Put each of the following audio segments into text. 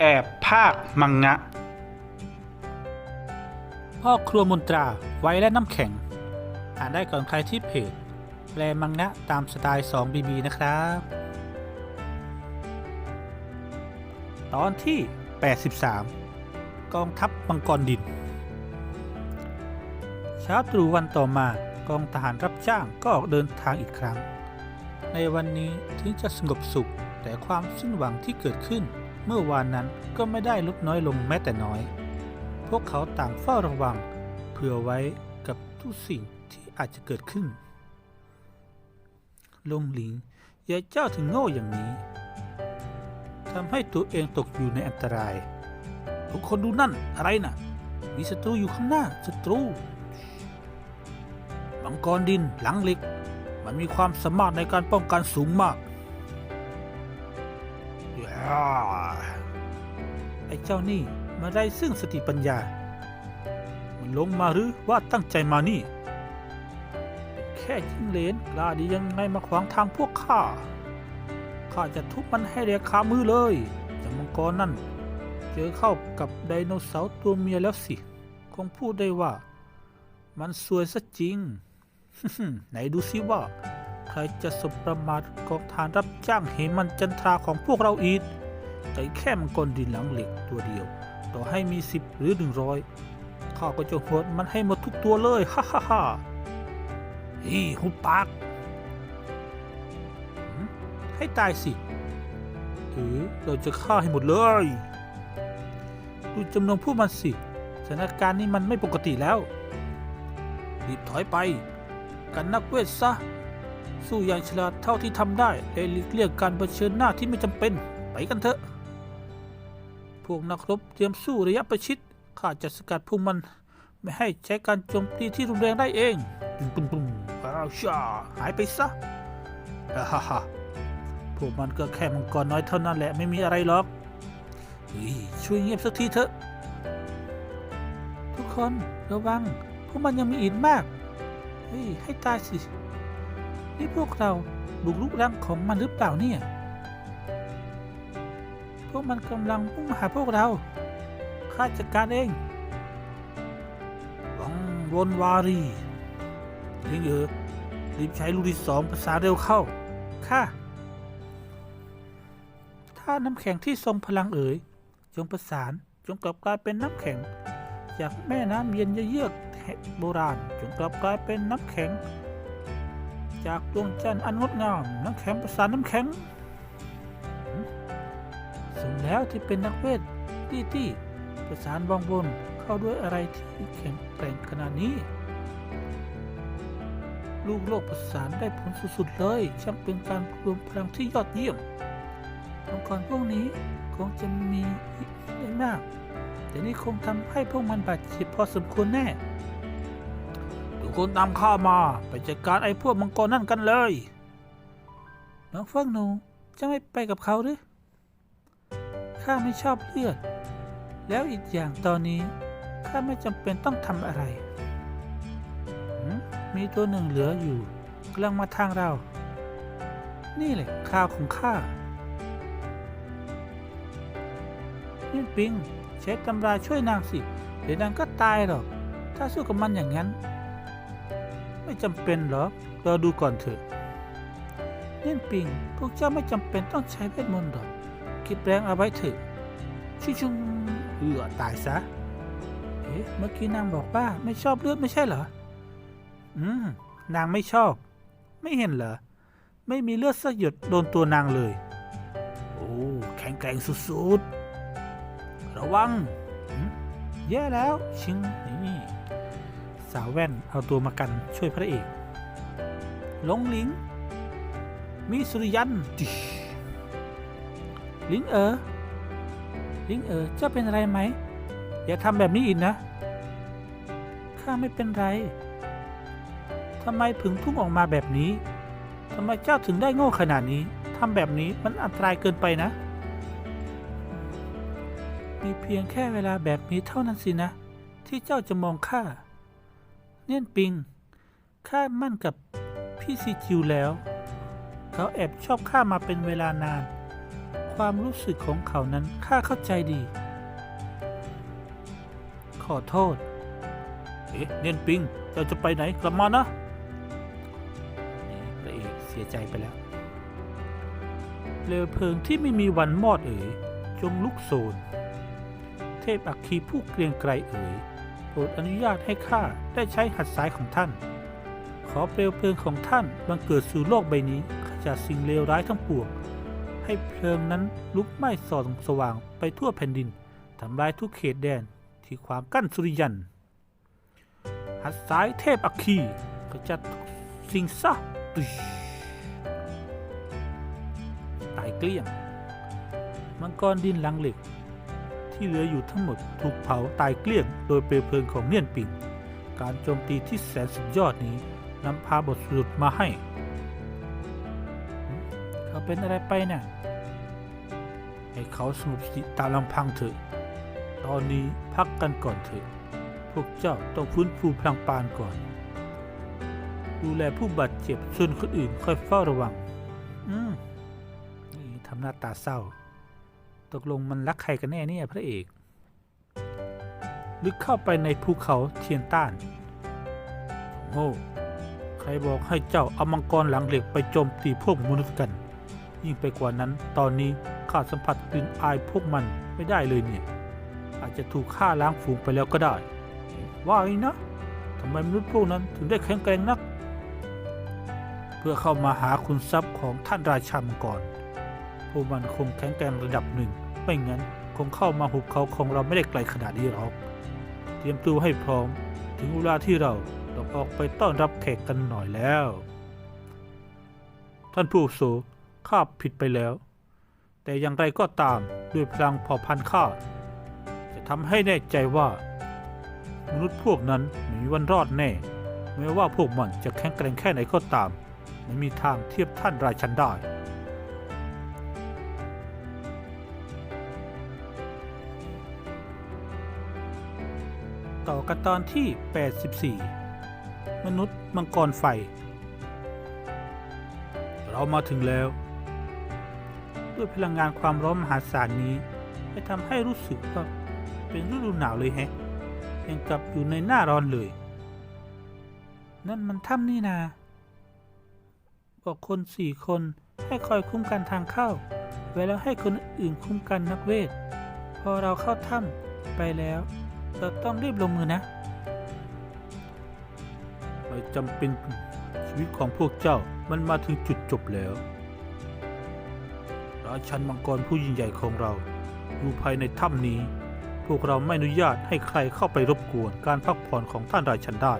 แอบภาคมังงะ พ่อครัวมนตราไว้และน้ำแข็ง อ่านได้ก่อนใครที่เพจแปลมังงะตามสไตล์ 2BB นะครับ ตอนที่ 83 กองทัพมังกรดิน เช้าตรู่วันต่อมากองทหารรับจ้างก็ออกเดินทางอีกครั้ง ในวันนี้ถึงจะสงบสุขแต่ความสิ้นหวังที่เกิดขึ้น เมื่อวานนั้นก็ไม่ได้ลดน้อยลงแม้แต่น้อย พวกเขาต่างเฝ้าระวัง เผื่อไว้กับทุกสิ่งที่อาจจะเกิดขึ้น ลงหลิงยายเจ้าถึงโง่อย่างนี้ทำให้ตัวเองตกอยู่ในอันตราย ทุกคนดูนั่นอะไรน่ะ มีศัตรูอยู่ข้างหน้าศัตรูมังกรดินหลังเหล็ก มันมีความสามารถในการป้องกันสูงมาก ไอ้เจ้านี่มาได้ซึ่งสติปัญญา มันลงมาหรือว่าตั้งใจมานี่ แค่จิ้งเหลนกล้าดียังไงมาขวางทางพวกข้า ข้าจะทุบมันให้เรียคามือเลยจากมังกรนั่น เจอเข้ากับไดโนเสาร์ตัวเมียแล้วสิ คงพูดได้ว่า มันสวยซะจริง ไหนดูสิว่า ใครจะสบประมาทกองทารรับจ้างเหมันจันทราของพวกเราอีก แต่แค่มังกรดินหลังเหล็กตัวเดียว ต่อให้มีสิบหรือหนึ่งร้อยข้าก็จะหดมันให้หมดทุกตัวเลยฮ่าฮ่าฮ่าฮีหุบปากให้ตายสิเออเราจะฆ่าให้หมดเลย ดูจำนวนผู้มันสิสถานการณ์นี้มันไม่ปกติแล้วรีบถอยไป กันนักเวทซะ สู้อย่างฉลาดเท่าที่ทำได้และหลีกเลี่ยงการเผชิญหน้าที่ไม่จำเป็น ไปกันเถอะ พวกนักรบเตรียมสู้ระยะประชิดข้าจะสกัดพวกมัน ไม่ให้ใช้การโจมตีที่รุนแรงได้เองปุ้มปุ้มปุ้มอาชาหายไปซะฮ่าฮ่าฮ่าพวกมันก็แค่มังกรน้อยเท่านั้นแหละไม่มีอะไรหรอกเฮ้ยช่วยเงียบสักทีเถอะ ทุกคนระวัง พวกมันยังมีอีกมากเฮ้ยให้ตายสิ นี่พวกเราบุกรุกรังของมันหรือเปล่าเนี่ย วกมันกำลังพุ่งมหาพวกเราข้าจัดการเองวังวนวารีลิงเออรีบใช้ลูกที่สองภาษาเร็วเข้าค่ะถ้าน้ำแข็งที่ทรงพลังเอ๋ยจงประสานจงกลับกลายเป็นน้ำแข็ง จากแม่น้ำเย็นเยือกแห่งโบราณจงกลับกลายเป็นน้ำแข็ง จากดวงจันทร์อันงดงามน้ำแข็งประสานน้ำแข็ง สมแล้วที่เป็นนักเวทตี้ตี้ประสานวางบนเข้าด้วยอะไรที่แข็งแกร่งขนาดนี้ ลูกโลกประสานได้ผลสุดๆเลยช่างเป็นการรวมพลังที่ยอดเยี่ยมองค์กรพวกนี้คงจะมีได้มาก แต่นี่คงทำให้พวกมันบาดเจ็บพอสมควรแน่ทุกคนตามข้ามาไปจัดการไอ้พวกมังกรนั่นกันเลย น้องเฟื่องหนูจะไม่ไปกับเขาหรือ ข้าไม่ชอบเลือด แล้วอีกอย่างตอนนี้ข้าไม่จำเป็นต้องทำอะไร มีตัวหนึ่งเหลืออยู่กำลังมาทางเรา นี่แหละข่าวของข้านี่ปิงใช้ตำราช่วยนางสิ เดี๋ยวนางก็ตายหรอก ถ้าสู้กับมันอย่างนั้น ไม่จำเป็นหรอกรอดูก่อนเถอะเล่นปิงพวกเจ้าไม่จำเป็นต้องใช้เวทมนต์หรอก เก็บแรงเอาไว้เถอะชิชุงเอือตายซะ เอ๊ะ เมื่อกี้นางบอกว่าไม่ชอบเลือดไม่ใช่เหรอ อืม นางไม่ชอบ ไม่เห็นเหรอ ไม่มีเลือดสักหยดโดนตัวนางเลย โอ้ แข็งแกร่งสุดๆ ระวังแย่แล้ว ชิงนี่ สาวแว่นเอาตัวมากันช่วยพระเอก ลงลิง มีสุริยันดิ ลิงเออลิงเออเจ้าเป็นอะไรไหม อย่าทำแบบนี้อีกนะ ข้าไม่เป็นไรทำไมผึ่งพุ่งออกมาแบบนี้ทำไมเจ้าถึงได้โง่ขนาดนี้ทำแบบนี้มันอันตรายเกินไปนะ มีเพียงแค่เวลาแบบนี้เท่านั้นสินะ ที่เจ้าจะมองข้า เน่ยนปิง ข้ามั่นกับพี่ซีจิวแล้ว เขาแอบชอบข้ามาเป็นเวลานาน ความรู้สึกของเขานั้นข้าเข้าใจดี ขอโทษ เอ๊ะเนียนปิงเจ้าจะไปไหนกลับมานะนี่พระเอกเสียใจไปแล้วเปลวเพลิงที่ไม่มีวันมอดเอ๋ยจงลุกโชนเทพอัคคีผู้เกรียงไกรเอ๋ยโปรดอนุญาตให้ข้าได้ใช้หัดซ้ายของท่าน ขอเปลวเพลิงของท่านบังเกิดสู่โลกใบนี้ขจัดสิ่งเลวร้ายทั้งปวง ให้เพลิงนั้นลุกไหม้ส่องสว่างไปทั่วแผ่นดินทำลายทุกเขตแดนที่ขวางกั้นสุริยัน หัดสายเทพอัคคีขจัดสิ่งซะตุชตายเกลี้ยง มังกรดินลังเหล็ก ที่เหลืออยู่ทั้งหมดถูกเผาตายเกลี้ยงโดยเปลวเพลิงของเนียนปิงการโจมตีที่แสนสุดยอดนี้นำพาบทสรุปมาให้ เป็นอะไรไปเนี่ยให้เขาสงบสติตามลำพังเถอะ ตอนนี้พักกันก่อนเถอะ พวกเจ้าต้องฟื้นฟูพลังปานก่อน ดูแลผู้บาดเจ็บส่วนคนอื่นค่อยเฝ้าระวัง อืมนี่ทำหน้าตาเศร้า ตกลงมันรักใครกันแน่เนี่ยพระเอก ลึกเข้าไปในภูเขาเทียนต้าน โอ้ใครบอกให้เจ้าเอามังกรหลังเหล็กไปโจมตีพวกมนุษย์กัน ยิ่งไปกว่านั้น ตอนนี้ข้าสัมผัสกลิ่นอายพวกมันไม่ได้เลยเนี่ย อาจจะถูกฆ่าล้างฝูงไปแล้วก็ได้ ว่าไงนะทำไมมนุษย์พวกนั้นถึงได้แข็งแกร่งนัก เพื่อเข้ามาหาคุณทรัพย์ของท่านราชามังกรพวกมันคงแข็งแกร่งระดับหนึ่ง ไม่งั้นคงเข้ามาหุบเขาของเราไม่ได้ไกลขนาดนี้หรอก เตรียมตัวให้พร้อม ถึงเวลาที่เราต้องออกไปต้อนรับแขกกันหน่อยแล้ว ท่านผู้โส ข้าผิดไปแล้ว แต่อย่างไรก็ตามด้วยพลังเผ่าพันข้าจะทำให้แน่ใจว่า มนุษย์พวกนั้นม่มีวันรอดแน่แม้ว่าพวกมันจะแข็งแกร่งแค่ไหนก็ตาม ไม่มีทางเทียบท่านราชันได้ต่อกันตอนที่ 84 มนุษย์มังกรไฟ เรามาถึงแล้ว ด้วยพลังงานความร้อนมหาศาลนี้ได้ทำให้รู้สึกว่าเป็นฤดูหนาวเลยแฮะยังกับอยู่ในหน้าร้อนเลย นั่นมันถ้ำนี่นา บอกคนสี่คนให้คอยคุ้มกันทางเข้า ไว้แล้วให้คนอื่นคุ้มกันนักเวท พอเราเข้าถ้ำไปแล้ว เราต้องรีบลงมือนะไม่จำเป็นชีวิตของพวกเจ้ามันมาถึงจุดจบแล้ว ราชันมังกรผู้ยิ่งใหญ่ของเรา อยู่ภายในถ้ำนี้ พวกเราไม่อนุญาตให้ใครเข้าไปรบกวนการพักผ่อนของท่านราชันได้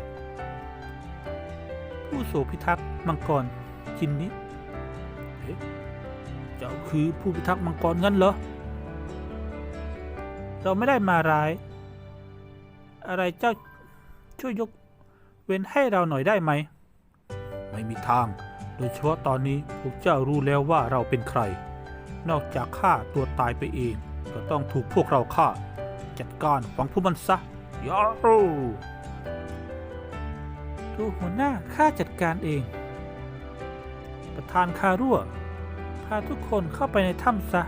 ผู้โสพิทักษ์มังกรจินนี้เอ๊ะเจ้าคือผู้พิทักษ์มังกรงั้นเหรอ เราไม่ได้มาร้าย อะไรเจ้าช่วยยกเว้นให้เราหน่อยได้ไหม ไม่มีทาง โดยเฉพาะตอนนี้พวกเจ้ารู้แล้วว่าเราเป็นใคร นอกจากฆ่าตัวตายไปเอง ก็ต้องถูกพวกเราฆ่า จัดการฝังพวกมันซะยาโรดูหัวหน้าข้าจัดการเอง ประธานคารั่ว พาทุกคนเข้าไปในถ้ำซะ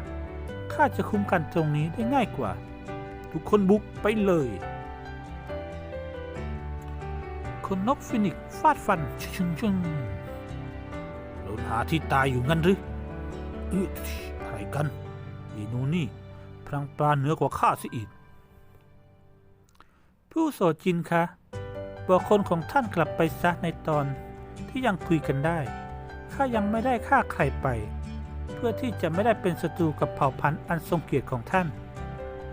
ข้าจะคุ้มกันตรงนี้ได้ง่ายกว่า ทุกคนบุกไปเลยคนนกฟินิกฟาดฟันชึงชึงโดนหาที่ตายอยู่งั้นหรือ เอ๊ะอะไรกันอีหนูนี่พลังปราเหนือกว่าข้าสิอีก ผู้โสดจินคะบอกคนของท่านกลับไปซะในตอนที่ยังคุยกันได้ ข้ายังไม่ได้ฆ่าใครไป เพื่อที่จะไม่ได้เป็นศัตรูกับเผ่าพันธุ์อันทรงเกียรติของท่าน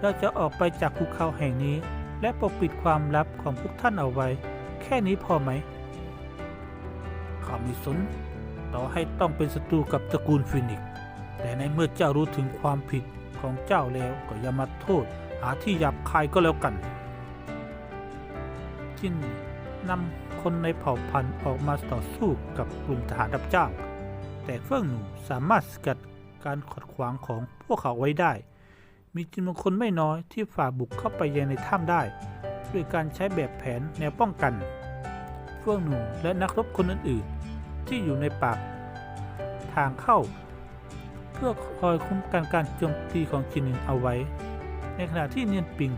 เราจะออกไปจากภูเขาแห่งนี้ และปกปิดความลับของพวกท่านเอาไว้ แค่นี้พอไหมข้าไม่สน ต่อให้ต้องเป็นศัตรูกับตระกูลฟินิก แต่ในเมื่อเจ้ารู้ถึงความผิดของเจ้าแล้วก็อย่ามาโทษ หาที่หยาบคายก็แล้วกันจินนำคนในเผ่าพันธุ์ออกมาต่อสู้กับกลุ่มทหารรับจ้าง แต่เฟื่องหนูสามารถสกัดการขัดขวางของพวกเขาไว้ได้ มีจำนวนคนไม่น้อยที่ฝ่าบุกเข้าไปยังในถ้ำได้ ด้วยการใช้แบบแผนแนวป้องกัน เฟื่องหนูและนักรบคนอื่นๆที่อยู่ในปากทางเข้า พื่อคอยคุ้มกันการโจมตีของจินนินเอาไว้ ในขณะที่เนียนปิง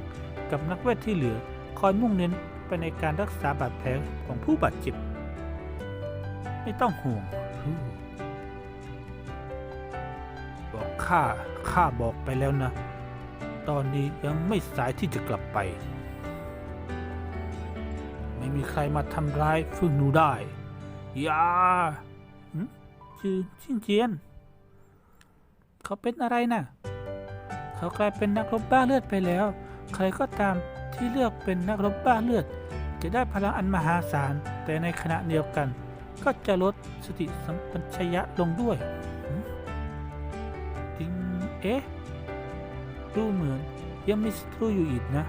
กับนักเวทที่เหลือคอยมุ่งเน้นไปในการรักษาบาดแผลของผู้บาดเจ็บ ไม่ต้องห่วงบอกข้าข้าบอกไปแล้วนะ ตอนนี้ยังไม่สายที่จะกลับไป ไม่มีใครมาทำร้ายฟึ่งหนูได้ อย่าหึชื่อชิงเจียน เขาเป็นอะไรน่ะ เขากลายเป็นนักรบบ้าเลือดไปแล้ว ใครก็ตามที่เลือกเป็นนักรบบ้าเลือด จะได้พลังอันมหาศาล แต่ในขณะเดียวกัน ก็จะลดสติสัมปชัญญะลงด้วยจริงเอ๊ะดูเหมือนยังมีศัตรูอยู่อีกนะ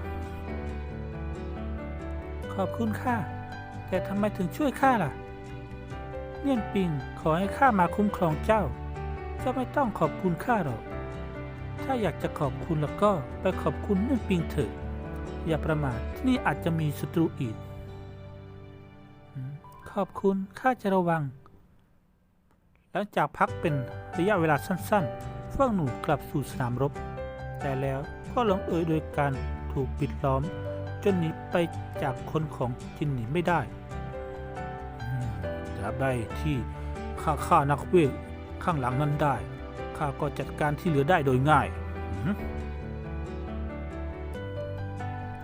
ขอบคุณข้าแต่ทำไมถึงช่วยข้าล่ะ เนียนปิงขอให้ข้ามาคุ้มครองเจ้า เจ้าไม่ต้องขอบคุณข้าหรอก ถ้าอยากจะขอบคุณแล้วก็ไปขอบคุณนียนปิงเถอะ อย่าประมาทที่นี่อาจจะมีศัตรูอีก ขอบคุณข้าจะระวัง หลังจากพักเป็นระยะเวลาสั้นๆเฟื่องหนูกลับสู่สนามรบ แต่แล้วก็ลงเอยโดยการถูกปิดล้อม จนหนีไปจากคนของจินหนีไม่ได้อืมจะได้ที่ข้าฆ่านักเวท ข้างหลังนั้นได้ ข้าก็จัดการที่เหลือได้โดยง่าย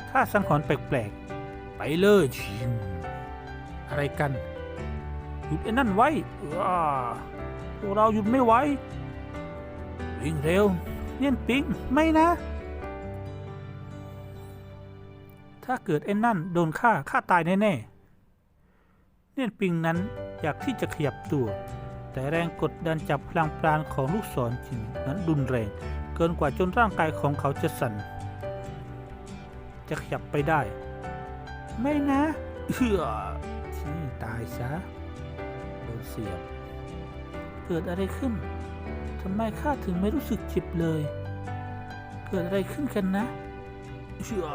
ถ้าสังหรณ์แปลกๆ ไปเลยชิมอะไรกัน หยุดไอ้นั่นไว้อ้าพวกเราหยุดไม่ไหว วิ่งเร็ว เนียนปิง ไม่นะ ถ้าเกิดไอ้นั่นโดนฆ่า ฆ่าตายแน่ๆ เนียนปิงนั้นอยากที่จะขยับตัว แต่แรงกดดันจากพลังปราณของลูกศรจินนั้นรุนแรง เกินกว่าจนร่างกายของเขาจะสั่น จะขยับไปได้ ไม่นะเอื้อที่ตายซะโดนเสียบ เกิดอะไรขึ้นทำไมข้าถึงไม่รู้สึกเจ็บเลย เกิดอะไรขึ้นกันนะเชื่อ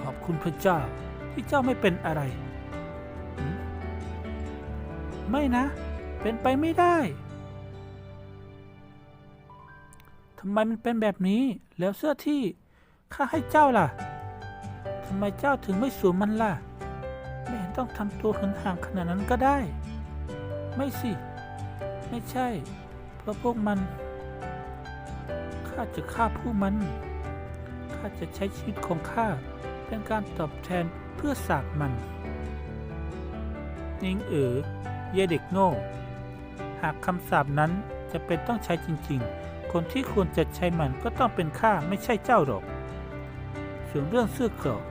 ขอบคุณพระเจ้าที่เจ้าไม่เป็นอะไร ไม่นะ เป็นไปไม่ได้ทำไมมันเป็นแบบนี้แล้วเสื้อที่ข้าให้เจ้าล่ะทำไมเจ้าถึงไม่สวมมันล่ะ ไม่เห็นต้องทำตัวหห่างขนาดนั้นก็ได้ ไม่สิ ไม่ใช่ เพราะพวกมัน ข้าจะฆ่าพวกมัน ข้าจะใช้ชีวิตของข้าเป็นการตอบแทนเพื่อสากมันนิงเอ๋อ เยเด็กโง่ หากคำสาปนั้นจะเป็นต้องใช้จริงๆ คนที่ควรจะใช้มันก็ต้องเป็นข้าไม่ใช่เจ้าหรอก ส่วนเรื่องเสื้อเกราะ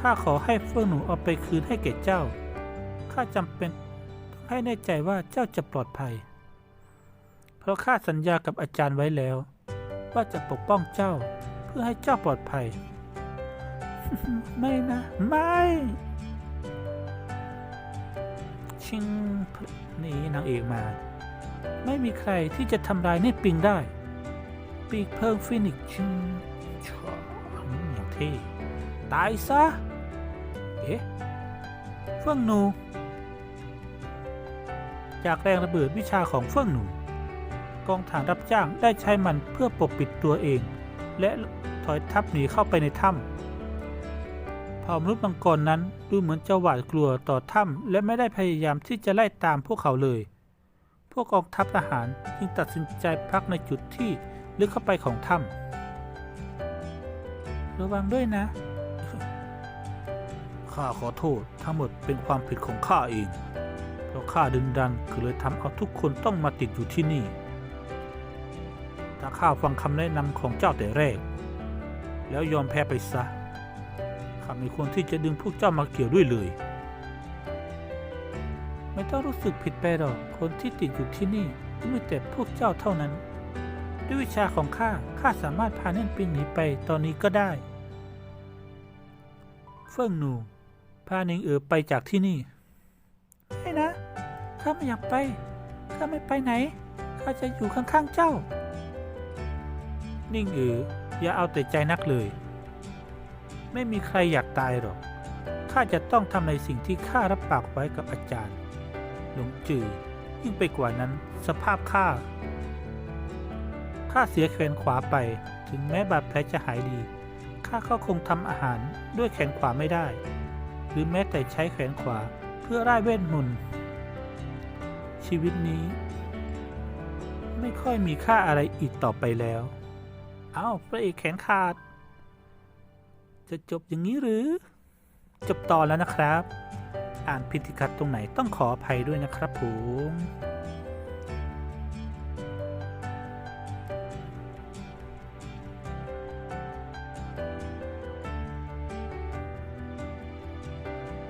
ข้าขอให้เฟื่องหนูเอาไปคืนให้แก่เจ้า ข้าจำเป็นต้องให้แน่ใจว่าเจ้าจะปลอดภัย เพราะข้าสัญญากับอาจารย์ไว้แล้ว ว่าจะปกป้องเจ้าเพื่อให้เจ้าปลอดภัย ไม่นะ ไม่ ชิงนี่นางเอกมา ไม่มีใครที่จะทำลายนี่ปิงได้ ปีกเพิ่งฟินิกชิงชออืมอย่างเท่ตายซะ เอ๊ะเฟื่องหนู จากแรงระเบิดวิชาของเฟื่องหนู กองฐานรับจ้างได้ใช้มันเพื่อปกปิดตัวเอง และถอยทัพหนีเข้าไปในถ้ำ ผ่ามนุษย์มังกรนั้นดูเหมือนจะหวาดกลัวต่อถ้ำและไม่ได้พยายามที่จะไล่ตามพวกเขาเลย พวกกองทัพทหารจึงตัดสินใจพักในจุดที่ลึกเข้าไปของถ้ำระวังด้วยนะ ข้าขอโทษทั้งหมดเป็นความผิดของข้าเอง เพราะข้าดึงดันก็เลยทำเอาทุกคนต้องมาติดอยู่ที่นี่ ถ้าข้าฟังคำแนะนำของเจ้าแต่แรก แล้วยอมแพ้ไปซะ ข้าไม่ควรที่จะดึงพวกเจ้ามาเกี่ยวด้วยเลย ไม่ต้องรู้สึกผิดไปหรอก คนที่ติดอยู่ที่นี่ก็มีแต่พวกเจ้าเท่านั้น ด้วยวิชาของข้า ข้าสามารถพาเน่นปิงหนีไปตอนนี้ก็ได้ เฟิ่งหนู พานิงเอ๋อไปจากที่นี่ ไม่นะ ข้าไม่อยากไป ข้าไม่ไปไหน ข้าจะอยู่ข้างๆเจ้า นิ่งเอ๋ออย่าเอาแต่ใจนักเลย ไม่มีใครอยากตายหรอก ข้าจะต้องทำในสิ่งที่ข้ารับปากไว้กับอาจารย์ หลงจือยิ่งไปกว่านั้นสภาพข้า ข้าเสียแขนขวาไป ถึงแม้บาดแผลจะหายดี ข้าก็คงทำอาหารด้วยแขนขวาไม่ได้ หรือแม้แต่ใช้แขนขวาเพื่อร่ายเวทมนต์ ชีวิตนี้ ไม่ค่อยมีค่าอะไรอีกต่อไปแล้ว เอ้าพระเอกแขนขาด จะจบอย่างนี้หรือ จบตอนแล้วนะครับ อ่านผิดที่ขัดตรงไหนต้องขออภัยด้วยนะครับผม